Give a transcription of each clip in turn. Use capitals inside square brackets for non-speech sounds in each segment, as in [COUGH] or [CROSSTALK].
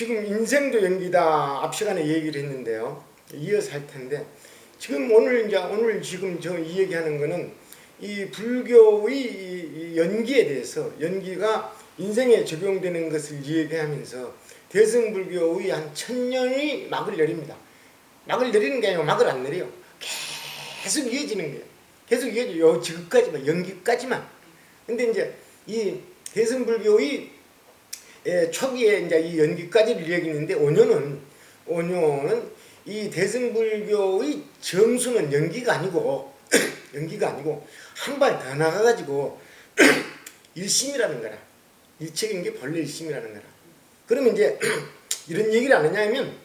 지금 인생도 연기다 앞 시간에 얘기를 했는데요. 이어서 할 텐데 지금 오늘 이제 오늘 지금 저 이 얘기하는 거는 이 불교의 연기에 대해서 연기가 인생에 적용되는 것을 얘기하면서 대승불교의 한 천년이 막을 내립니다. 막을 내리는 게 아니고 막을 안 내려요. 계속 이어지는 거예요. 계속 이어져요. 지금까지만 연기까지만. 근데 이제 이 대승불교의 예, 초기에 이제 이 연기까지를 얘기했는데 5년은 5년은 이 대승불교의 정수는 연기가 아니고 [CLEARS THROAT] 연기가 아니고 한 발 더 나가가지고 [CLEARS THROAT] 일심이라는 거라 일책인 게 본래 일심이라는 거라 그러면 이제 [CLEARS THROAT] 이런 얘기를 안 하냐면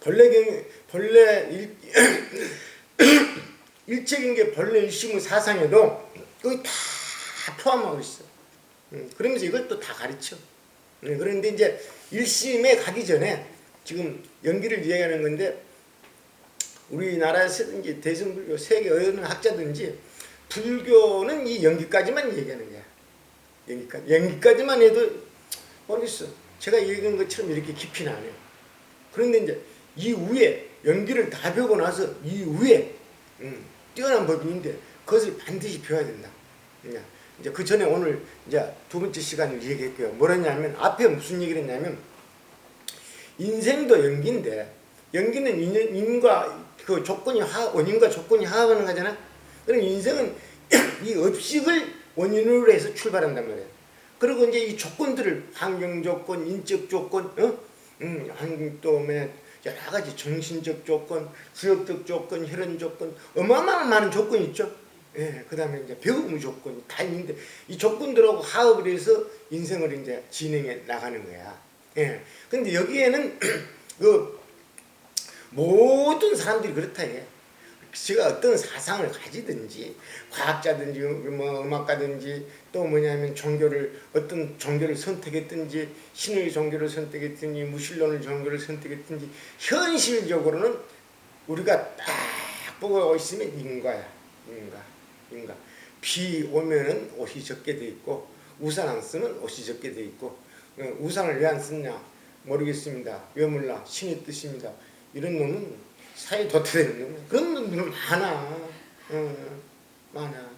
본래 경 본래 일 일책인 게 본래 일심의 사상에도 거기 다 포함하고 있어. 음, 그러면서 또다 가르쳐. 음, 그런데 이제 일심에 가기 전에 지금 연기를 이야기하는 건데 우리나라에서든지 대승불교 세계 어느 학자든지 불교는 이 연기까지만 얘기하는 거야. 연기까지. 연기까지만 해도 모르겠어. 제가 얘기한 것처럼 이렇게 깊이는 안 해요. 그런데 이제 이후에 연기를 다 배우고 나서 이후에 음, 뛰어난 법인데 그것을 반드시 배워야 된다. 그냥 이제 그 전에 오늘 이제 두 번째 시간을 얘기했고요. 뭐랬냐면 앞에 무슨 얘기를 했냐면 인생도 연기인데 연기는 인, 인과 그 조건이 화 원인과 조건이 화합하는 거잖아. 그럼 인생은 [CLEARS THROAT] 이 업식을 원인으로 해서 출발한단 말이야. 그리고 이제 이 조건들을 환경 조건, 인적 조건, 어? 음, 뭐냐 여러 가지 정신적 조건, 수역적 조건, 혈연 조건, 어마어마한 많은 조건이 있죠. 예, 그 다음에 이제 배움 조건이 다 있는데 이 조건들하고 화합을 해서 인생을 이제 진행해 나가는 거야. 예. 근데 여기에는 [CLEARS THROAT] 그 모든 사람들이 그렇다 이게. 제가 어떤 사상을 가지든지 과학자든지 뭐 음악가든지 또 뭐냐면 종교를 어떤 종교를 선택했든지 신의 종교를 선택했든지 무신론을 종교를 선택했든지 현실적으로는 우리가 딱 보고 있으면 인과야 인과 인과 비 오면은 옷이 적게 돼 있고 우산 안 쓰면 옷이 적게 돼 있고 어, 우산을 왜 안 쓰냐? 모르겠습니다. 왜 몰라? 신의 뜻입니다. 이런 놈은 사회 도태되는 놈 그런 놈들 많아. 어, 많아.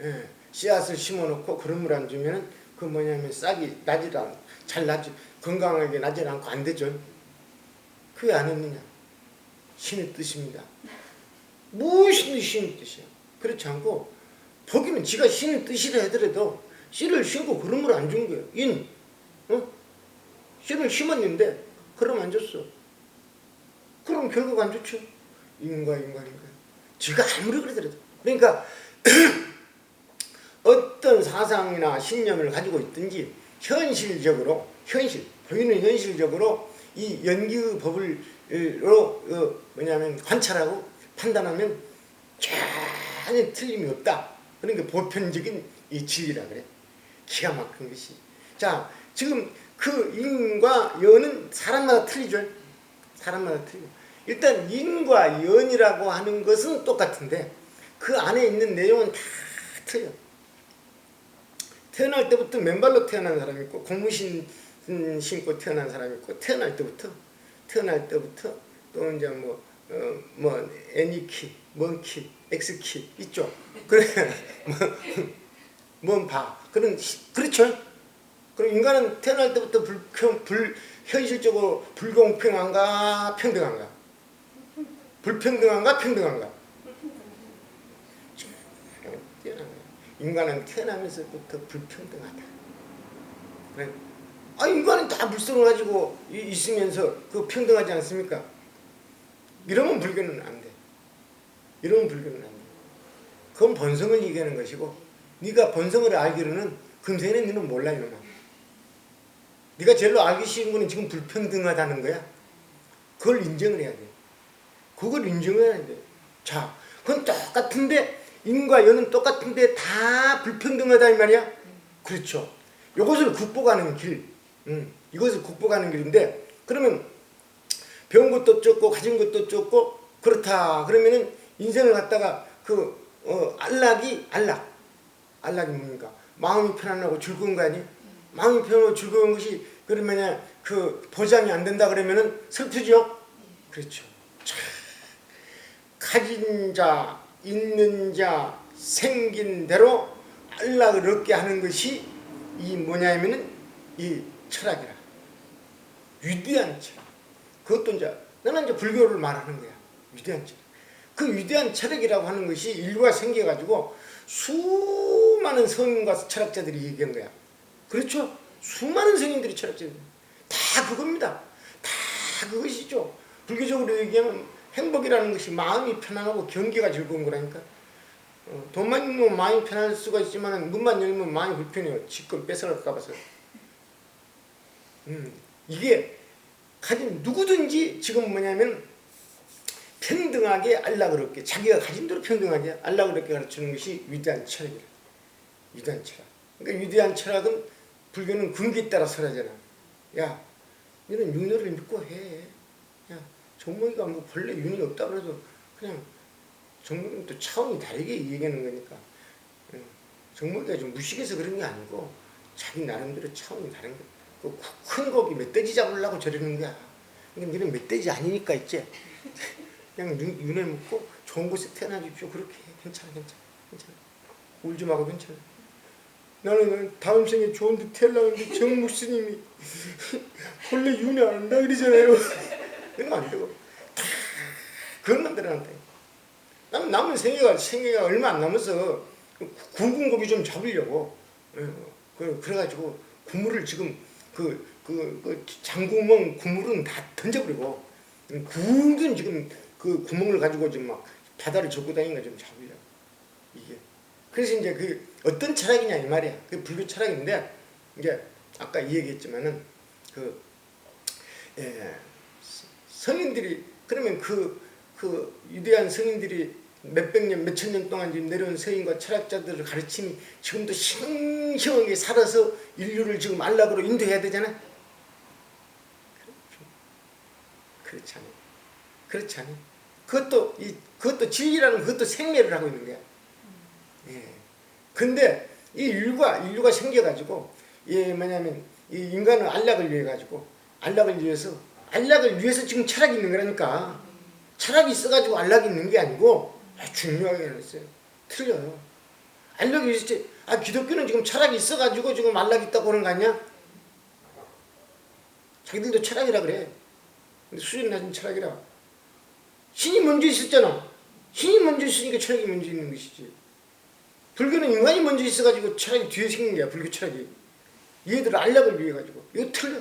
예, 씨앗을 심어놓고 그런 물 안 주면은 그 뭐냐면 싹이 나질 않, 잘 나지 건강하게 나질 않고 안 되죠. 그게 안 했느냐? 신의 뜻입니다. 무엇이 신의 뜻이야 그렇지 않고 보기는 지가 신의 뜻이라 하더라도 씨를 심고 그런 물안준 거예요 인 어? 씨를 심었는데 그럼 안 줬어 그럼 결과가 안 좋죠. 인과 인과 인과. 지가 아무리 그러더라도. 그러니까 [CLEARS THROAT] 어떤 사상이나 신념을 가지고 있든지 현실적으로 현실 보이는 현실적으로 이 연기의 법을 로 어, 뭐냐면 관찰하고 판단하면 전혀 틀림이 없다. 그러니까 보편적인 이 진리라 그래. 기가 막힌 것이. 자 지금 그 인과 연은 사람마다 틀리죠. 사람마다 틀려. 일단 인과 연이라고 하는 것은 똑같은데 그 안에 있는 내용은 다 틀려. 태어날 때부터 맨발로 태어난 사람이 있고 고무신 음, 신고 태어난 사람이 있고 태어날 때부터 태어날 때부터 또 이제 뭐 어, 뭐 애니키, 먼키, 엑스키 있죠. 그래 [LAUGHS] 뭐뭔봐 그런 시- 그렇죠. 그럼 인간은 태어날 때부터 불평, 불, 현실적으로 불공평한가 평등한가? 불평등한가 평등한가? 인간은 태어나면서부터 불평등하다. 그래. 아 인간은 다 물성을 가지고 이- 있으면서 그 평등하지 않습니까? 이러면 불교는 안 돼. 이러면 불교는 안 돼. 그건 본성을 얘기하는 것이고 네가 본성을 알기로는 금생에는 너는 몰라 이놈아. 네가 제일로 알기 쉬운 거는 지금 불평등하다는 거야. 그걸 인정을 해야 돼. 그걸 인정해야 돼. 자, 그건 똑같은데 인과 연은 똑같은데 다 불평등하다 이 말이야. 그렇죠. 이것을 극복하는 길. 음, 이것을 극복하는 길인데 그러면 배운 것도 적고 가진 것도 적고 그렇다. 그러면은 인생을 갖다가 그 어, 안락이 안락. 안락이 뭡니까? 마음이 편안하고 즐거운 거 아니에요? 마음이 편하고 즐거운 것이 그러면 그 보장이 안 된다 그러면은 슬프죠. 그렇죠. 참, 가진 자, 있는 자, 생긴 대로 안락을 얻게 하는 것이 이 뭐냐면은 이 철학이라. 위대한 철학. 그것도 이제 나는 이제 불교를 말하는 거야. 위대한 철학. 그 위대한 철학이라고 하는 것이 인류가 생겨가지고 수많은 성인과 철학자들이 얘기한 거야. 그렇죠? 수많은 성인들이 철학자들. 다 그겁니다. 다 그것이죠. 불교적으로 얘기하면 행복이라는 것이 마음이 편안하고 경기가 즐거운 거라니까. 어, 돈만 있으면 마음이 편할 수가 있지만 문만 열면 마음이 불편해요. 지금 뺏어갈까 봐서. 음, 이게 가진 누구든지 지금 뭐냐면 평등하게 안락을 얻게 자기가 가진 대로 평등하게 안락을 얻게 가르치는 것이 위대한 철학이라. 위대한 철학. 그러니까 위대한 철학은 불교는 근기에 따라 설하잖아. 야, 너는 윤회를 믿고 해. 야, 정목이가 뭐 본래 윤이 없다 그래도 그냥 정목은 또 차원이 다르게 얘기하는 거니까. 응. 정목이가 좀 무식해서 그런 게 아니고 자기 나름대로 차원이 다른 거야. 그큰 고기 멧돼지 잡으려고 저러는 거야. 근데 너는 멧돼지 아니니까 있지. 그냥 윤, 윤회 먹고 좋은 곳에 태어나 주십시오. 그렇게 해. 괜찮아, 괜찮아, 괜찮아. 울지 말고 괜찮아. 나는 다음 생에 좋은 데 태어나는데 정목 스님이 본래 윤회 안 한다 그러잖아요. [LAUGHS] 그러면 안 되고 다 그런 놈들한테 나는 남은 생애가 생애가 얼마 안 남아서 굵은 고기 좀 잡으려고 예, 그 그래가지고 국물을 지금 그, 그, 그 장구멍 국물은 다 던져버리고 굵은 지금 그 구멍을 가지고 지금 막 바다를 젓고 다니는 거좀 잡으려고 이게 그래서 이제 그 어떤 철학이냐 이 말이야 그 불교 철학인데 이제 아까 이 얘기했지만은 그 예, 성인들이 그러면 그, 그 위대한 성인들이 몇백 년, 몇천 년 동안 지금 내려온 성인과 철학자들을 가르침이 지금도 싱싱하게 살아서 인류를 지금 안락으로 인도해야 되잖아. 그렇지 않아. 그렇지 않아. 그것도 이 그것도 진리라는 그것도 생매를 하고 있는 거야. 예. 근데 이 인류가 인류가 생겨가지고 이 뭐냐면 이 인간은 안락을 위해 가지고 안락을 위해서 안락을 위해서 지금 철학이 있는 거라니까. 철학이 있어가지고 안락이 있는 게 아니고 중요하게 했어요. 틀려요. 안락이 있지. 아 기독교는 지금 철학이 있어가지고 지금 안락이 있다고 하는 거 아니야? 자기들도 철학이라 그래. 근데 수준 낮은 철학이라. 신이 먼저 있었잖아. 신이 먼저 있으니까 철학이 먼저 있는 것이지. 불교는 인간이 먼저 있어가지고 철학이 뒤에 생긴 거야. 불교 철학이. 얘들 안락을 위해 가지고. 이거 틀려.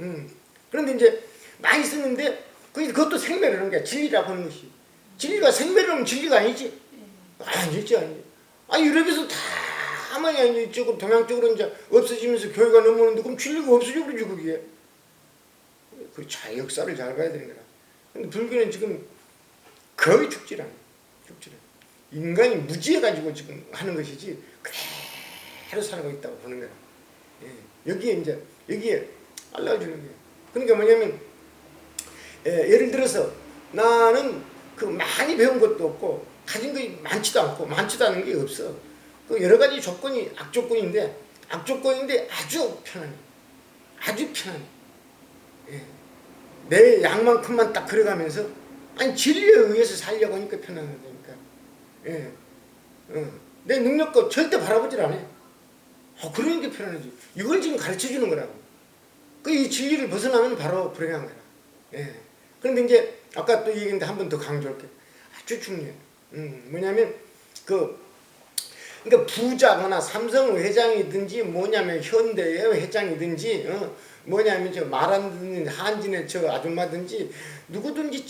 음. 그런데 이제 많이 쓰는데 그것도 생매를 하는 거야. 진리라고 하는 것이. 진리가 생매를 하면 진리가 아니지. 아니지, 아니지. 아, 유럽에서 다 만약 이제 이쪽으로 동양 쪽으로 이제 없어지면서 교회가 넘어오는데 그럼 진리가 없어져 버리죠, 그게. 그 자, 역사를 잘 봐야 되는 거라. 불교는 지금 거의 죽질 않아. 죽질 않아. 인간이 무지해가지고 지금 하는 것이지 그대로 살아가고 있다고 보는 거야. 예. 여기에 이제 여기에 알려주는 거예요. 그러니까 뭐냐면 예, 예를 들어서 나는 그 많이 배운 것도 없고 가진 것이 많지도 않고 많지도 않은 게 없어. 그 여러 가지 조건이 악조건인데 악조건인데 아주 편안해. 아주 편안해. 예. 내 양만큼만 딱 그려가면서 아니 진리에 의해서 살려고 하니까 편안하다니까. 예. 어. 내 능력껏 절대 바라보질 않아. 어, 그러니까 편안하지. 이걸 지금 가르쳐 주는 거라고. 그 이 진리를 벗어나면 바로 불행한 거야. 예. 그런데 이제 아까 또 얘기했는데 한 번 더 강조할게. 아주 중요해. 음, 뭐냐면 그 그러니까 부자거나 삼성 회장이든지 뭐냐면 현대의 회장이든지 어, 뭐냐면 저 말 안 듣는 한진의 저 아줌마든지 누구든지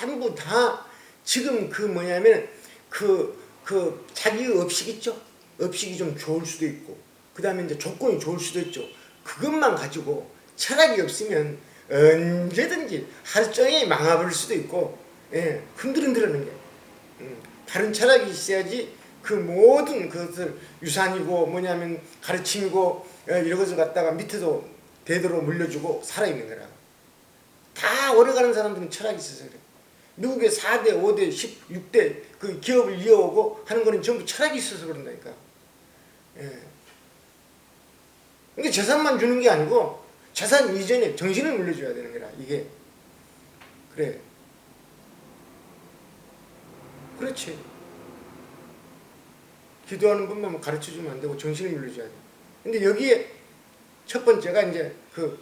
전부 다 지금 그 뭐냐면 그, 그 자기 업식 있죠? 업식이 좀 좋을 수도 있고 그 다음에 이제 조건이 좋을 수도 있죠. 그것만 가지고 철학이 없으면 언제든지 하루 종일 망해버릴 수도 있고 예, 흔들흔들하는 게 음, 다른 철학이 있어야지 그 모든 것을 유산이고 뭐냐면 가르침이고 예, 이런 것을 갖다가 밑에도 대대로 물려주고 살아있는 거라. 다 오래가는 사람들은 철학이 있어서 그래. 미국의 4대, 5대, 16대 그 기업을 이어오고 하는 거는 전부 철학이 있어서 그런다니까. 예. 그러니까 재산만 주는 게 아니고 재산 이전에 정신을 물려줘야 되는 거라 이게. 그래. 그렇지. 기도하는 것만 가르쳐 주면 안 되고 정신을 물려줘야 돼 근데 여기에 첫 번째가 이제 그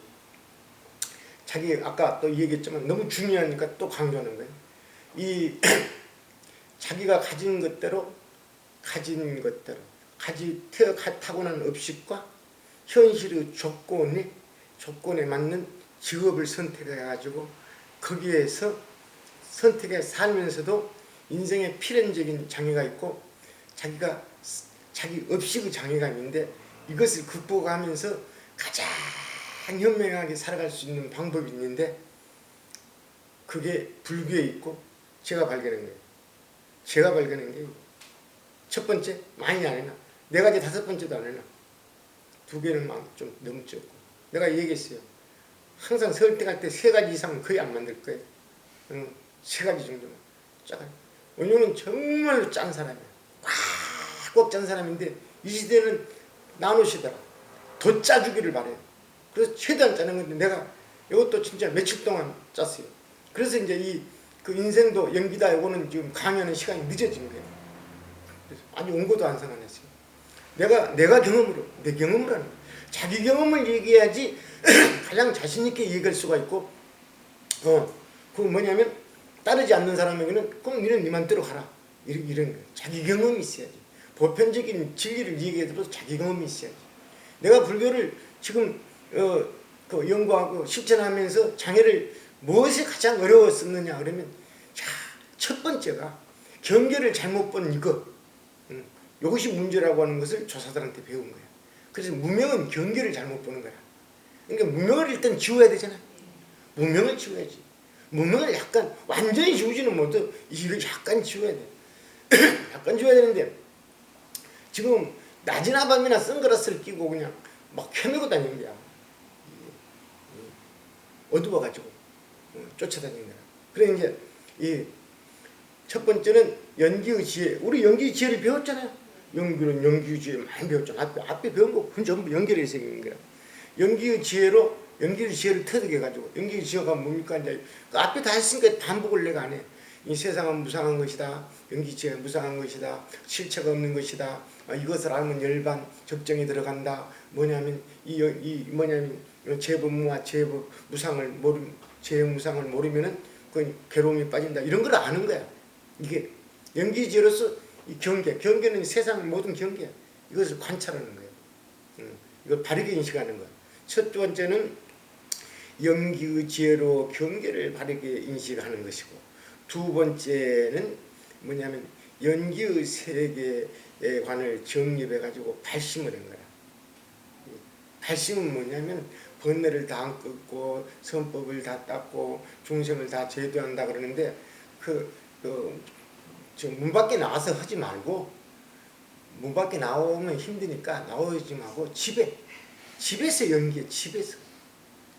자기 아까 또 얘기했지만 너무 중요하니까 또 강조하는 거예요. 이 [CLEARS THROAT] 자기가 가진 것대로 가진 것대로 가지 타고난 업식과 현실의 조건에 조건에 맞는 직업을 선택해 가지고 거기에서 선택해 살면서도 인생에 필연적인 장애가 있고 자기가 스- 자기 업식의 장애가 있는데 이것을 극복하면서 가장 현명하게 살아갈 수 있는 방법이 있는데 그게 불교에 있고 제가 발견한 거예요. 제가 발견한 게 첫 번째 많이 안 해놔. 네 가지 다섯 번째도 안 해놔. 두 개는 막좀 너무 적고. 내가 얘기했어요. 항상 설득할 때 세 가지 이상은 거의 안 만들 거예요. 응, 세 가지 정도는 짜가. 원효는 정말로 짠 사람이야. 꽉 꽉 짠 사람인데 이 시대는 나누시더라. 더 짜주기를 바래요. 그래서 최대한 짜는 건데 내가 이것도 진짜 며칠 동안 짰어요. 그래서 이제 이 그 인생도 연기다 이거는 지금 강의하는 시간이 늦어진 거예요. 아직 원고도 안 생각났어요. 내가 내가 경험으로 내 경험을 하는 거예요. 자기 경험을 얘기해야지 [CLEARS THROAT] 가장 자신 있게 얘기할 수가 있고 어 그 뭐냐면 따르지 않는 사람에게는 그럼 니는 네 맘대로 가라 이런 이런 거예요. 자기 경험이 있어야지 보편적인 진리를 얘기해도 자기 경험이 있어야지 내가 불교를 지금 어 그 연구하고 실천하면서 장애를 무엇이 가장 어려웠었느냐 그러면 자 첫 번째가 경계를 잘못 본 이거 음, 이것이 문제라고 하는 것을 조사들한테 배운 거야. 그래서 무명은 경계를 잘못 보는 거야. 그러니까 무명을 일단 지워야 되잖아. 무명을 지워야지. 무명을 약간 완전히 지우지는 못해. 이를 약간 지워야 돼. [CLEARS THROAT] 약간 지워야 되는데 지금 낮이나 밤이나 선글라스를 끼고 그냥 막 헤매고 다니는 거야. 어두워가지고 어, 쫓아다니는 거야. 그래 이제 이 첫 번째는 연기의 지혜. 우리 연기의 지혜를 배웠잖아요. 연기는 연기의 지혜 많이 배웠잖아. 앞에, 앞에 배운 거 그건 전부 연결해서 생긴 거야. 연기의 지혜로 연기의 지혜를 터득해가지고 연기의 지혜가 뭡니까 이제 그 앞에 다 했으니까 반복을 내가 안 해. 이 세상은 무상한 것이다. 연기 지혜 무상한 것이다. 실체가 없는 것이다. 아, 이것을 알면 열반 적정이 들어간다. 뭐냐면 이, 여- 이 뭐냐면 제법무와 제법 무상을 모르 제무상을 모르면은 그 괴로움이 빠진다. 이런 걸 아는 거야. 이게 연기지로서 이 경계, 경계는 세상 모든 경계야. 이것을 관찰하는 거예요. 음, 이걸 바르게 인식하는 거야. 첫 번째는 연기의 지혜로 경계를 바르게 인식하는 것이고 두 번째는 뭐냐면 연기의 세계에 관을 정립해 가지고 발심을 한 거야. 이 발심은 뭐냐면 번뇌를 다안 끊고 선법을 다 닦고 중생을 다 제도한다 그러는데 그, 그, 지금 문 밖에 나와서 하지 말고 문 밖에 나오면 힘드니까 나오지 말고 집에 집에서 연기해 집에서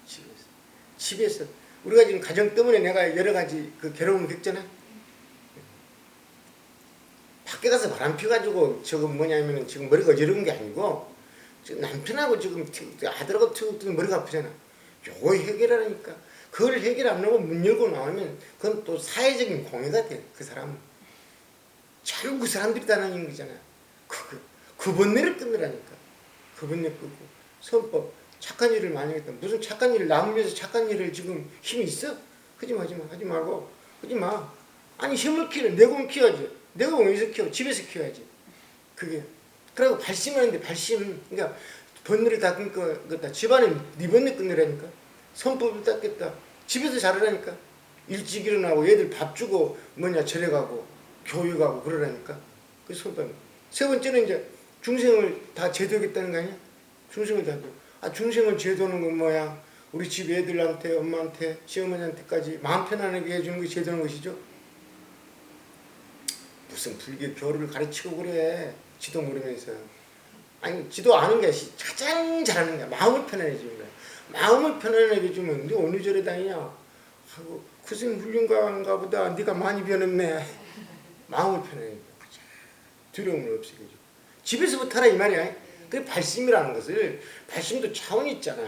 집에서 집에서 우리가 지금 가정 때문에 내가 여러 가지 그 괴로움을 겪잖아. 밖에 가서 바람 피가지고 저거 뭐냐면은 지금 머리가 어지러운 게 아니고 지금 남편하고 지금 튀- 아들하고 튀고 머리가 아프잖아. 요거 해결하니까. 그걸 해결 안 하고 문 열고 나오면 그건 또 사회적인 공해가 돼 그 사람은. 전부 그 사람들이 다 나는 거잖아. 그, 그, 그 번뇌를 끊으라니까. 그 번뇌 끊고. 선법 착한 일을 많이 했다. 무슨 착한 일을 위해서 착한 일을 지금 힘이 있어? 하지 마 하지 마 하지 말고. 하지 마. 아니 힘을 키워. 내공 키워야지. 내공 어디서 키워? 집에서 키워야지. 그게. 그리고 발심하는데 발심 그러니까 번뇌를 다 끊고 그다 집안에 네 번뇌 끊으라니까. 선법을 닦겠다. 집에서 잘하라니까. 일찍 일어나고 애들 밥 주고 뭐냐 절에 가고 교육하고 그러라니까. 그 선법 세 번째는 이제 중생을 다 제도하겠다는 거 아니야? 중생을 다 도- 아 중생을 제도하는 건 뭐야? 우리 집 애들한테 엄마한테 시어머니한테까지 마음 편안하게 해주는 게 제도하는 것이죠. 무슨 불교 교류를 가르치고 그래 지도 모르면서. 아니 지도 아는 게 시- 가장 잘하는 거야 마음을 편안해 주는 거야. 마음을 편안하게 주면 너 어느 절에 다니냐? 하고 그선 훌륭한가 보다. 네가 많이 변했네. 마음을 편안해 줘 두려움을 없애게 줘 집에서부터 하라 이 말이야 그 발심이라는 것을 발심도 차원이 있잖아.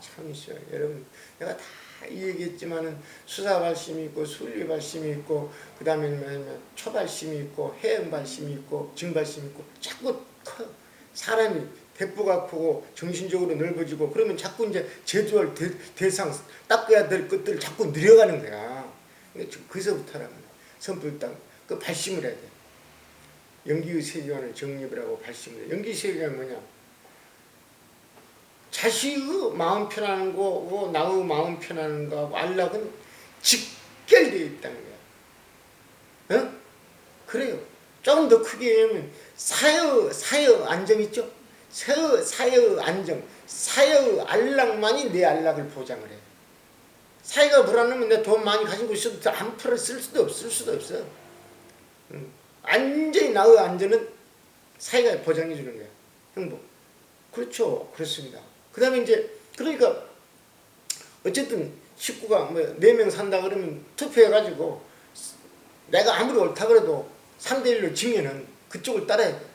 차원이 있어요. 여러분 내가 다 얘기했지만은 수사 발심이 있고 순리 발심이 있고 그 다음에 뭐냐면 초발심이 있고 해양 발심이 있고 징 발심이 있고 자꾸 커. 사람이 대포가 크고 정신적으로 넓어지고 그러면 자꾸 이제 제조할 대, 대상 닦아야 될 것들을 자꾸 늘려가는 거야. 그러니까 그서부터라면 선불 땅그 발심을 해야 돼. 연기의 세계관을 발심을 해. 연기 세계관이 뭐냐? 자식의 마음 편하는 거고 나의 마음 편하는 거하고 안락은 직결되어 있다는 거야. 어? 그래요. 조금 더 크게 얘기하면 사여 사여 안정 있죠? 사여 사여 안정, 사여 안락만이 내 안락을 보장을 해. 사회가 불안하면 내 돈 많이 가지고 있어도 한 푼을 쓸 수도 없을 수도 없어. 응. 완전히 나의 안전은 사회가 보장해 주는 거야. 행복. 그렇죠. 그렇습니다. 그 다음에 이제, 그러니까, 어쨌든 식구가 뭐, 네 명 산다 그러면 투표해가지고, 내가 아무리 옳다 그래도 3대1로 지면은 그쪽을 따라야 돼.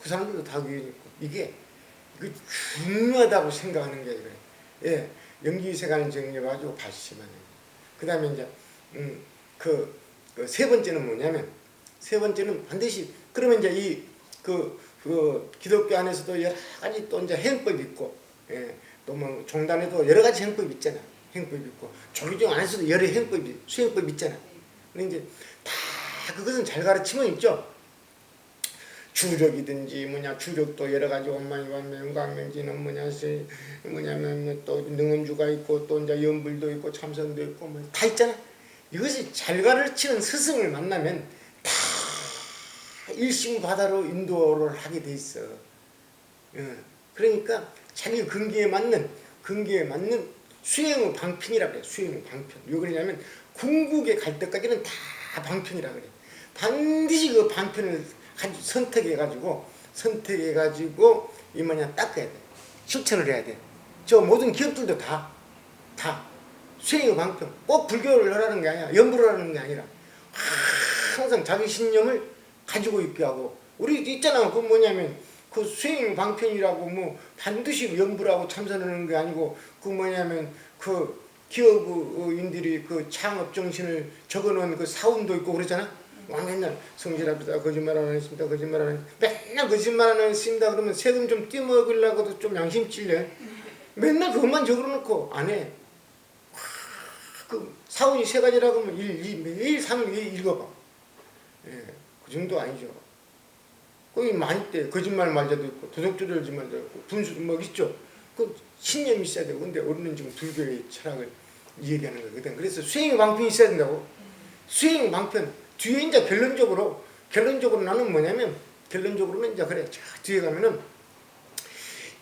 그 사람들도 다 위에 있고. 이게, 이게 중요하다고 생각하는 게 그래. 예. 연기세관을 정리해가지고 발심하는 그 다음에 이제, 음, 그, 그 세 번째는 뭐냐면, 세 번째는 반드시, 그러면 이제 이, 그, 그 기독교 안에서도 여러 가지 또 이제 행법이 있고, 예, 또뭐 종단에도 여러 가지 행법이 있잖아. 행법이 있고, 조기종 안에서도 여러 행법이, 수행법이 있잖아. 근데 이제 다 그것은 잘 가르치면 있죠. 주력이든지 뭐냐 주력도 여러 가지 원만이 원명 영광명지는 뭐냐 시 뭐냐면 또 능원주가 있고 또 이제 연불도 있고 참선도 있고 뭐 다 있잖아. 이것이 잘 가르치는 스승을 만나면 다 일심 바다로 인도를 하게 돼 있어. 예. 그러니까 자기 근기에 맞는 근기에 맞는 수행의 방편이라 그래. 수행의 방편. 왜 그러냐면 궁극에 갈 때까지는 다 방편이라 그래. 반드시 그 방편을 가지고 선택해 가지고 선택해 가지고 이 뭐냐 닦아야 돼. 실천을 해야 돼. 저 모든 기업들도 다 다 수행의 방편. 꼭 불교를 하라는 게 아니야. 연구를 하는 게 아니라 항상 자기 신념을 가지고 있게 하고 우리 있잖아. 그 뭐냐면 그 수행 방편이라고 뭐 반드시 연구라고 참선하는 게 아니고 그 뭐냐면 그 기업인들이 그 창업 정신을 적어놓은 그 사운도 있고 그러잖아. 와 맨날 성실합니다. 거짓말 안 했습니다. 거짓말 안 했습니다. 맨날 거짓말 안 했습니다. 그러면 세금 좀 떼먹으려고도 좀 양심 찔려. 맨날 그것만 적어놓고 안 해. 그 사운이 세 가지라고 하면 일, 이, 매일 삼 읽어봐. 예, 그 정도 아니죠. 거기 많이 때 거짓말 말자도 있고 도둑질 말자도 있고 분수 뭐 있죠. 그 신념이 있어야 되고 근데 우리는 지금 불교의 철학을 얘기하는 거거든. 그래서 수행의 방편이 있어야 된다고. 수행 방편 뒤에 이제 결론적으로 결론적으로 나는 뭐냐면 결론적으로는 이제 그래 저 뒤에 가면은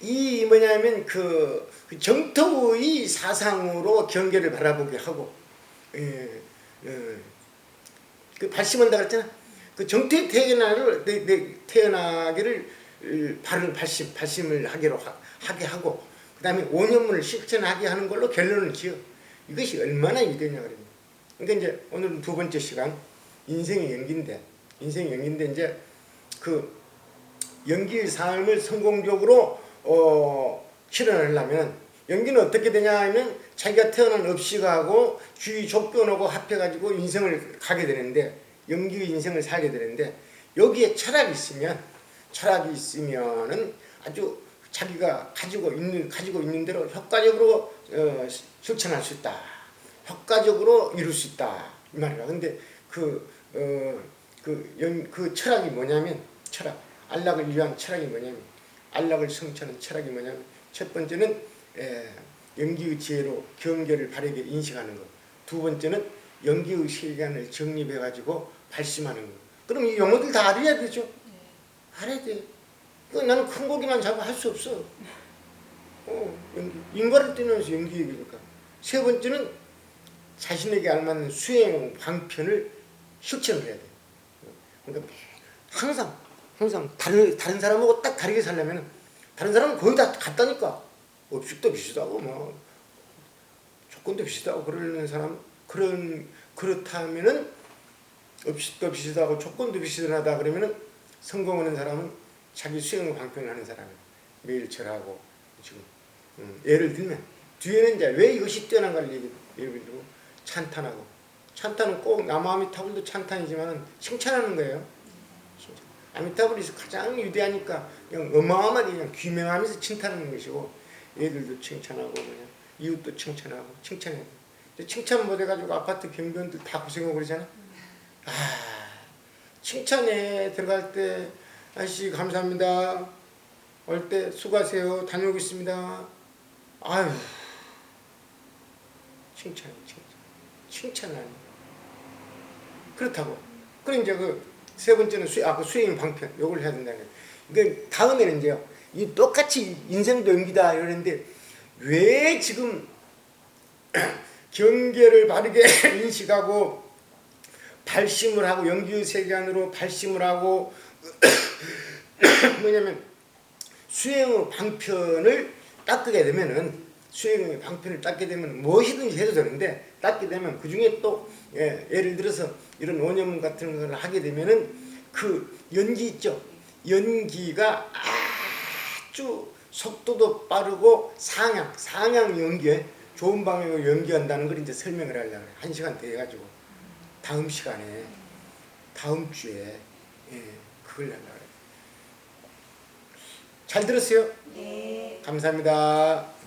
이 뭐냐면 그, 그 정토의 사상으로 경계를 바라보게 하고 예, 예. 그 발심한다 그랬잖아. 그 정토에 태어나를 내, 내 태어나기를 바른 발심 발심을 하기로 하, 하게 하고 그다음에 오년문을 실천하게 하는 걸로 결론을 지어 이것이 얼마나 이되냐 그러면 그러니까 이제 오늘 두 번째 시간 인생의 연기인데 인생의 연기인데 이제 그 연기의 삶을 성공적으로 어, 실현하려면 연기는 어떻게 되냐 하면 자기가 태어난 업식하고 주위 조건하고 합해가지고 인생을 가게 되는데 연기의 인생을 살게 되는데 여기에 철학이 있으면 철학이 있으면은 아주 자기가 가지고 있는 가지고 있는 대로 효과적으로 어, 실천할 수 있다. 효과적으로 이룰 수 있다 이 말이야. 근데 그 어, 그, 연, 그 철학이 뭐냐면 철학 안락을 위한 철학이 뭐냐면 안락을 성취하는 철학이 뭐냐면 첫 번째는 에, 연기의 지혜로 경계를 바르게 인식하는 것. 두 번째는 연기의 시간을 정립해 가지고 발심하는 것. 그럼 이 용어들 다 알아야 되죠. 알아야 돼. 그 나는 큰 고기만 잡고 할수 없어. 어, 연기. 인과를 뛰면서 연기 얘기니까. 세 번째는 자신에게 알맞는 수행 방편을 실천을 해야 돼. 그러니까 항상 항상 다른 다른 사람하고 딱 다르게 살려면 다른 사람은 거의 다 같다니까. 업식도 비슷하고 뭐 조건도 비슷하고 그러는 사람 그런 그렇다면은 업식도 비슷하고 조건도 비슷하다 그러면은 성공하는 사람은 자기 수행 방편을 하는 사람은 매일 절하고 지금 음, 예를 들면 뒤에는 이제 왜 이것이 뛰어난가를 예를 들고 찬탄하고 찬탄은 꼭 나무 아미 타불도 찬탄이지만은 칭찬하는 거예요. 칭찬. 아미타불이 가장 위대하니까 그냥 어마어마하게 그냥 귀명하면서 칭찬하는 것이고 얘들도 칭찬하고 그냥 이웃도 칭찬하고 칭찬해요. 근데 칭찬 못 해가지고 아파트 경비원들 다 고생하고 그러잖아. 아 칭찬에 들어갈 때 아저씨 감사합니다. 올 때 수고하세요. 다녀오겠습니다. 아유 칭찬 칭찬 칭찬하니 그렇다고. 그럼 이제 그 세 번째는 수, 아, 그 수행 방편 요걸 해야 된다는 거예요. 그러니까 다음에는 이제요. 이 똑같이 인생도 연기다 이러는데 왜 지금 [CLEARS THROAT] 경계를 바르게 [CLEARS THROAT] 인식하고 발심을 하고 연기의 세계안으로 발심을 하고 [CLEARS THROAT] 뭐냐면 수행의 방편을 닦게 되면은 수행의 방편을 닦게 되면 무엇이든지 해도 되는데 닦게 되면 그 중에 또 예, 예를 들어서 이런 원념 같은 걸 하게 되면은 그 연기 있죠 연기가 아주 속도도 빠르고 상향 상향 연기에 좋은 방향으로 연기한다는 걸 이제 설명을 하려고 그래 한 시간 돼 가지고 다음 시간에 다음 주에 예, 그걸 하려고 그래 잘 들었어요? 네. 감사합니다.